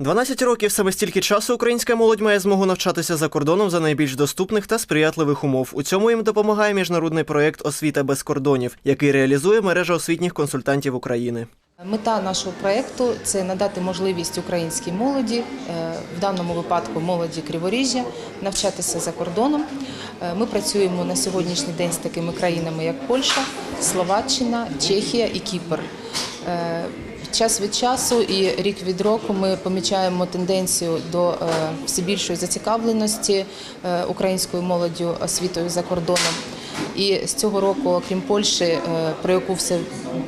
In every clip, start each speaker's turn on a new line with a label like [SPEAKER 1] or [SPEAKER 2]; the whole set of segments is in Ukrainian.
[SPEAKER 1] 12 років саме стільки часу українська молодь має змогу навчатися за кордоном за найбільш доступних та сприятливих умов. У цьому їм допомагає міжнародний проєкт Освіта без кордонів, який реалізує мережа освітніх консультантів України.
[SPEAKER 2] Мета нашого проєкту – це надати можливість українській молоді, е, в даному випадку молоді Криворіжжя, навчатися за кордоном. Е, Ми працюємо на сьогоднішній день з такими країнами, як Польща, Словаччина, Чехія і Кіпр. Час від часу і рік від року ми помічаємо тенденцію до е, все більшої зацікавленості е, українською молоддю освітою за кордоном. І з цього року, окрім Польщі, е, про яку все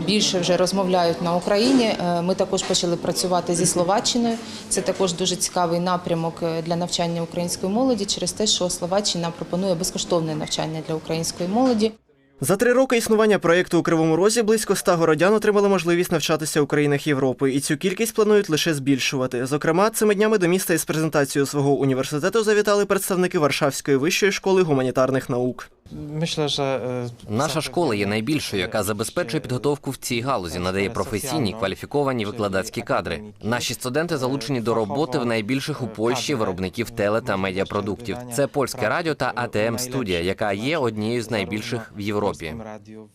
[SPEAKER 2] більше вже розмовляють на Україні, ми також почали працювати зі Словаччиною. Це також дуже цікавий напрямок для навчання української молоді через те, що Словаччина пропонує безкоштовне навчання для української молоді.
[SPEAKER 1] За три роки існування проєкту у Кривому Розі близько ста городян отримали можливість навчатися у країнах Європи, і цю кількість планують лише збільшувати. Зокрема, цими днями до міста із презентацією свого університету завітали представники Варшавської вищої школи гуманітарних наук.
[SPEAKER 3] E,
[SPEAKER 4] Наша школа є найбільшою, яка забезпечує підготовку в цій галузі, надає професійні кваліфіковані викладацькі кадри. Наші студенти залучені до роботи в найбільших у Польщі виробників теле та медіапродуктів. Це польське радіо та АТМ студія, яка є однією з найбільших в Європі.
[SPEAKER 3] radiu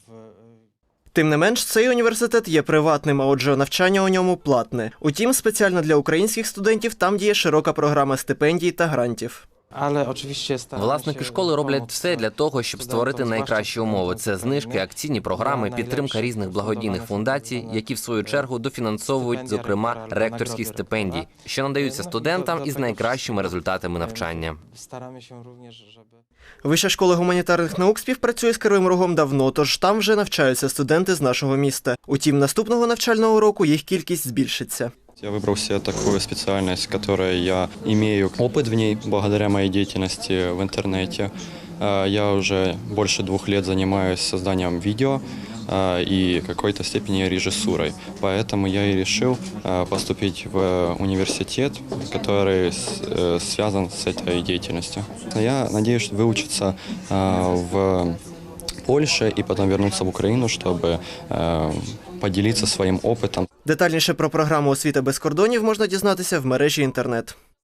[SPEAKER 1] Тим не менш, цей університет є приватним, а отже, навчання у ньому платне. Утім, спеціально для українських студентів там діє широка програма стипендій та грантів.
[SPEAKER 3] Oczywiście staramy
[SPEAKER 4] Власники школи роблять все для того, щоб створити найкращі умови. Це знижки, акційні програми, підтримка різних благодійних фундацій, які в свою чергу дофінансовують, зокрема, ректорські стипендії, що надаються
[SPEAKER 3] do-
[SPEAKER 4] студентам із найкращими результатами навчання.
[SPEAKER 1] Вища школа гуманітарних наук співпрацює з Кривим Рогом давно, тож там вже навчаються студенти з нашого міста. Утім, наступного навчального року їх кількість збільшиться.
[SPEAKER 5] Я выбрал себе такую специальность, которой я имею опыт в ней благодаря моей деятельности в интернете. А, Я уже больше двух лет занимаюсь созданием видео а, и какой-то степени режиссурой. Поэтому я и решил а, поступить в университет, который э, связан с этой деятельностью. Я надеюсь выучиться в Польше и потом вернуться в Украину, чтобы э, поделиться своим опытом
[SPEAKER 1] Детальніше про програму освіта без кордонів можна дізнатися в мережі інтернет.